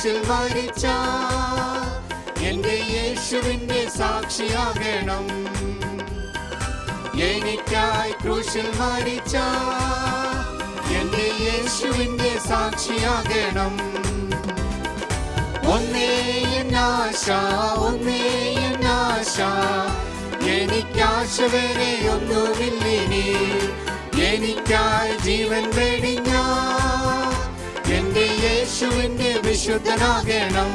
ക്രൂശിൽ മരിച്ച എന്റെ യേശുവിന്റെ സാക്ഷിയാകണം. എനിക്കായി ക്രൂശിൽ മരിച്ച എന്റെ യേശുവിന്റെ സാക്ഷിയാകണം. ഒന്നേ നാശ ഒന്നേ നാശ എനിക്കാശ വരെ ഒന്നുമില്ലിനി. എനിക്കായി ജീവൻ വെടിഞ്ഞ വിശുദ്ധനാകണം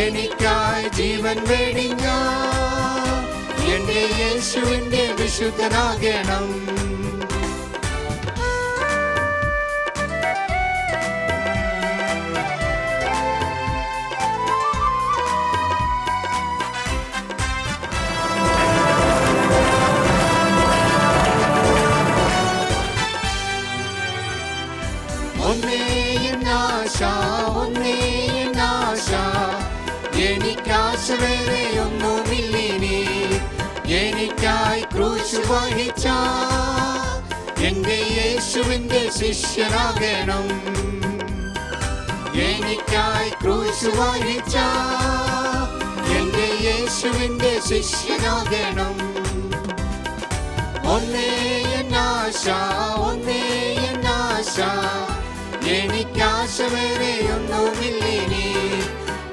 എനിക്കായി ജീവൻ വേടിഞ്ഞ എന്റെ യേശുവിന്റെ വിശുദ്ധനാകണം. ഒന്നേനാശ. ആശ എനിക്കാശ വേറെ ഒന്നുമില്ലിനി എനിക്കായി ക്രൂശ് വഹിച്ച എന്റെ യേശുവിന്റെ ശിഷ്യനാകണം. എനിക്കായി ക്രൂശ് വഹിച്ച എന്റെ യേശുവിന്റെ ശിഷ്യനാകണം. ഒന്നേ എന്നാശ ഒന്നേ എന്നാശ. എനിക്കാശ വേറെ ഒന്നുമില്ലിനി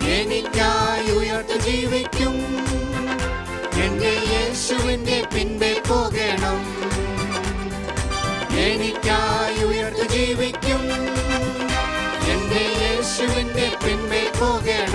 എനിക്കായി ഉയർത്തു ജീവിക്കും. എന്റെ യേശുവിന്റെ പിൻപെ പോകണം. എനിക്കായി ഉയർത്തു ജീവിക്കും. എന്റെ യേശുവിന്റെ പിൻപെ പോകണം.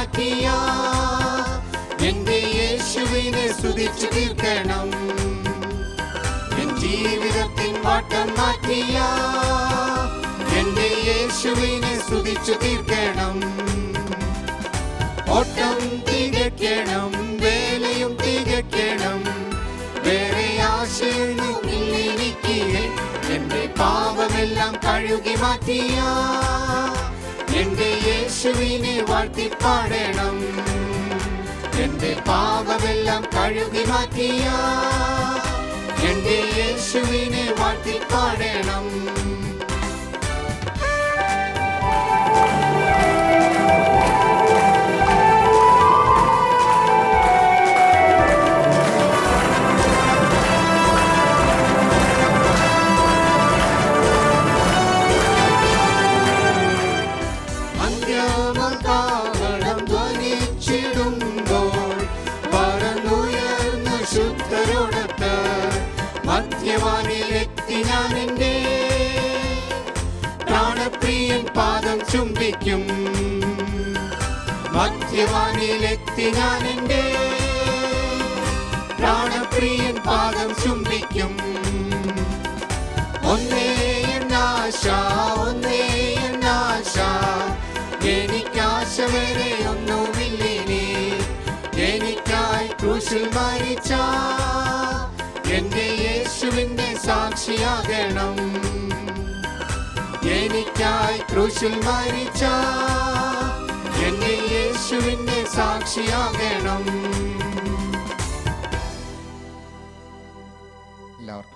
മാറ്റിയ എന്റെ യേശുവിനെ സ്തുതിച്ചു തീർക്കണം. എൻ ജീവിതത്തിൻ വാട്ടം മാറ്റിയ. എന്റെ യേശുവിനെ സ്തുതിച്ചു തീർക്കണം. ഓട്ടം തികയ്ക്കണം വേലയും തികയ്ക്കണം. വേറെ ആശയൊന്നുമില്ല എനിക്ക് എന്റെ പാപമെല്ലാം കഴുകി മാറ്റിയ. എന്റെ യേശുവിനെ വാഴ്ത്തിപ്പാടണം. എന്റെ പാപമെല്ലാം കഴുകി മാറ്റിയ എന്റെ യേശുവിനെ വാഴ്ത്തിപ്പാടണം. അന്ത്യമതാവളം മധ്യവാനിലെത്തി ഞാൻ പാദം ഞാൻ പ്രാണപ്രിയൻ പാദം ചുംബിക്കും. ഒന്നേ എന്നാശ ഒന്നേ എന്നാശ എനിക്കാശ വരെ ഒന്നുമില്ലേ എനിക്കായി ക്രൂശിൽ മരിച്ചാ യേശുവിന്റെ സാക്ഷിയാകണം. എനിക്കായി ക്രൂശിൽ മരിച്ച എന്റെ യേശുവിന്റെ സാക്ഷിയാകണം.